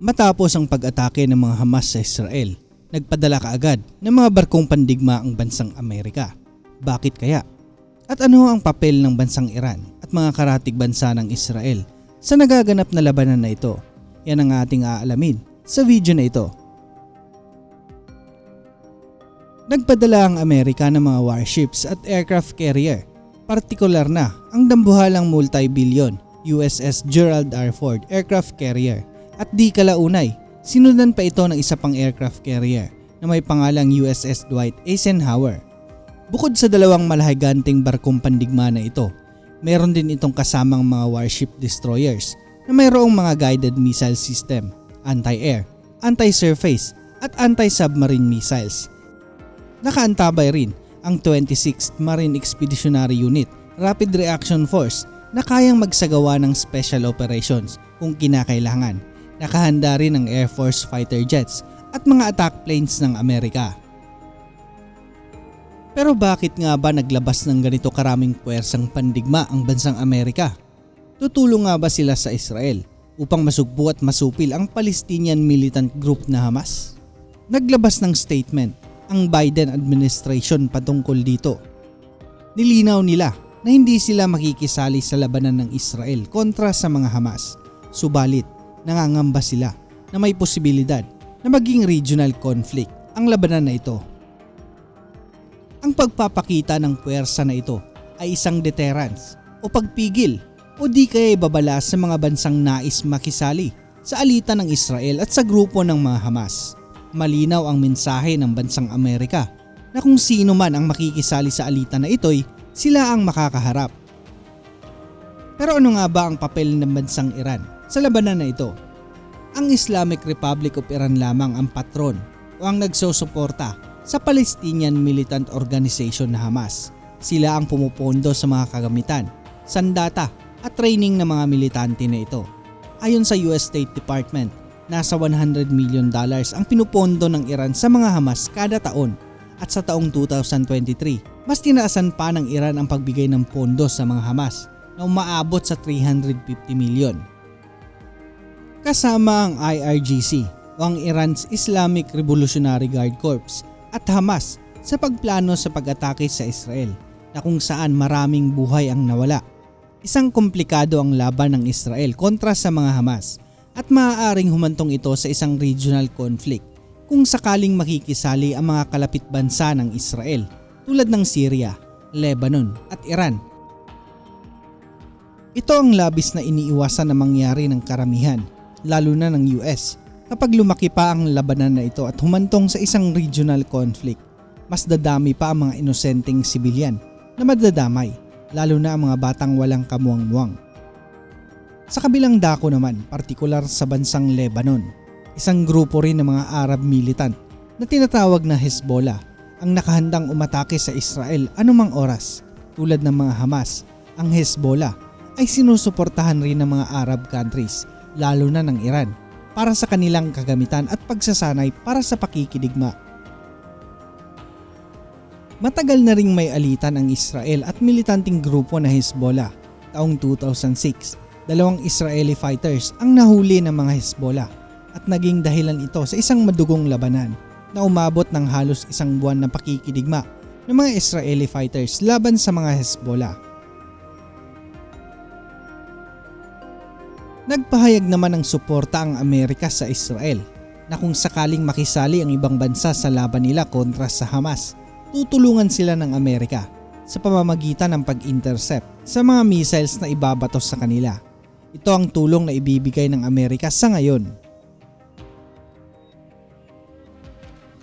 Matapos ang pag-atake ng mga Hamas sa Israel, nagpadala kaagad ng mga barkong pandigma ang bansang Amerika. Bakit kaya? At ano ang papel ng bansang Iran at mga karatig bansa ng Israel sa nagaganap na labanan na ito? Yan ang ating aalamin sa video na ito. Nagpadala ang Amerika ng mga warships at aircraft carrier, partikular na ang dambuhalang multi-billion USS Gerald R. Ford aircraft carrier at di kalaunay, sinundan pa ito ng isa pang aircraft carrier na may pangalang USS Dwight Eisenhower. Bukod sa dalawang malahiganting barkong pandigma na ito, meron din itong kasamang mga warship destroyers na mayroong mga guided missile system, anti-air, anti-surface at anti-submarine missiles. Nakaantabay rin ang 26th Marine Expeditionary Unit Rapid Reaction Force na kayang magsagawa ng special operations kung kinakailangan. Nakahanda rin ang Air Force fighter jets at mga attack planes ng Amerika. Pero bakit nga ba naglabas ng ganito karaming puwersang pandigma ang bansang Amerika? Tutulong nga ba sila sa Israel upang masugpo at masupil ang Palestinian militant group na Hamas? Naglabas ng statement ang Biden administration patungkol dito. Nilinaw nila na hindi sila makikisali sa labanan ng Israel kontra sa mga Hamas. Subalit, nangangamba sila na may posibilidad na maging regional conflict ang labanan na ito. Ang pagpapakita ng puwersa na ito ay isang deterrence o pagpigil o di kaya babala sa mga bansang nais makisali sa alitan ng Israel at sa grupo ng mga Hamas. Malinaw ang mensahe ng bansang Amerika na kung sino man ang makikisali sa alitan na ito'y sila ang makakaharap. Pero ano nga ba ang papel ng bansang Iran sa labanan na ito? Ang Islamic Republic of Iran lamang ang patron o ang nagsusuporta sa Palestinian Militant Organization na Hamas. Sila ang pumupondo sa mga kagamitan, sandata at training ng mga militante na ito. Ayon sa US State Department, nasa 100 million dollars ang pinupondo ng Iran sa mga Hamas kada taon at sa taong 2023, mas tinaasan pa ng Iran ang pagbigay ng pondo sa mga Hamas na umaabot sa 350 milyon. Kasama ang IRGC o ang Iran's Islamic Revolutionary Guard Corps at Hamas sa pagplano sa pag-atake sa Israel na kung saan maraming buhay ang nawala. Isang komplikado ang laban ng Israel kontra sa mga Hamas at maaaring humantong ito sa isang regional conflict kung sakaling makikisali ang mga kalapit bansa ng Israel tulad ng Syria, Lebanon at Iran. Ito ang labis na iniiwasan na mangyari ng karamihan, lalo na ng US, kapag lumaki pa ang labanan na ito at humantong sa isang regional conflict. Mas dadami pa ang mga inosenteng sibilyan na madadamay, lalo na ang mga batang walang kamuang-muang. Sa kabilang dako naman, partikular sa bansang Lebanon, isang grupo rin ng mga Arab militant na tinatawag na Hezbollah ang nakahandang umatake sa Israel anumang oras. Tulad ng mga Hamas, ang Hezbollah ay sinusuportahan rin ng mga Arab countries, lalo na ng Iran, para sa kanilang kagamitan at pagsasanay para sa pakikidigma. Matagal na ring may alitan ang Israel at militanting grupo na Hezbollah. Taong 2006, dalawang Israeli fighters ang nahuli ng mga Hezbollah at naging dahilan ito sa isang madugong labanan na umabot ng halos isang buwan na pakikidigma ng mga Israeli fighters laban sa mga Hezbollah. Nagpahayag naman ng suporta ang Amerika sa Israel na kung sakaling makisali ang ibang bansa sa laban nila kontra sa Hamas, tutulungan sila ng Amerika sa pamamagitan ng pag-intercept sa mga missiles na ibabato sa kanila. Ito ang tulong na ibibigay ng Amerika sa ngayon.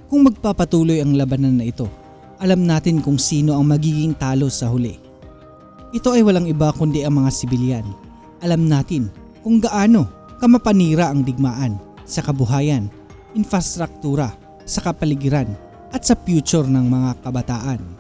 Kung magpapatuloy ang labanan na ito, alam natin kung sino ang magiging talo sa huli. Ito ay walang iba kundi ang mga sibilyan. Alam natin kung gaano kamapanira ang digmaan sa kabuhayan, infrastruktura, sa kapaligiran at sa future ng mga kabataan.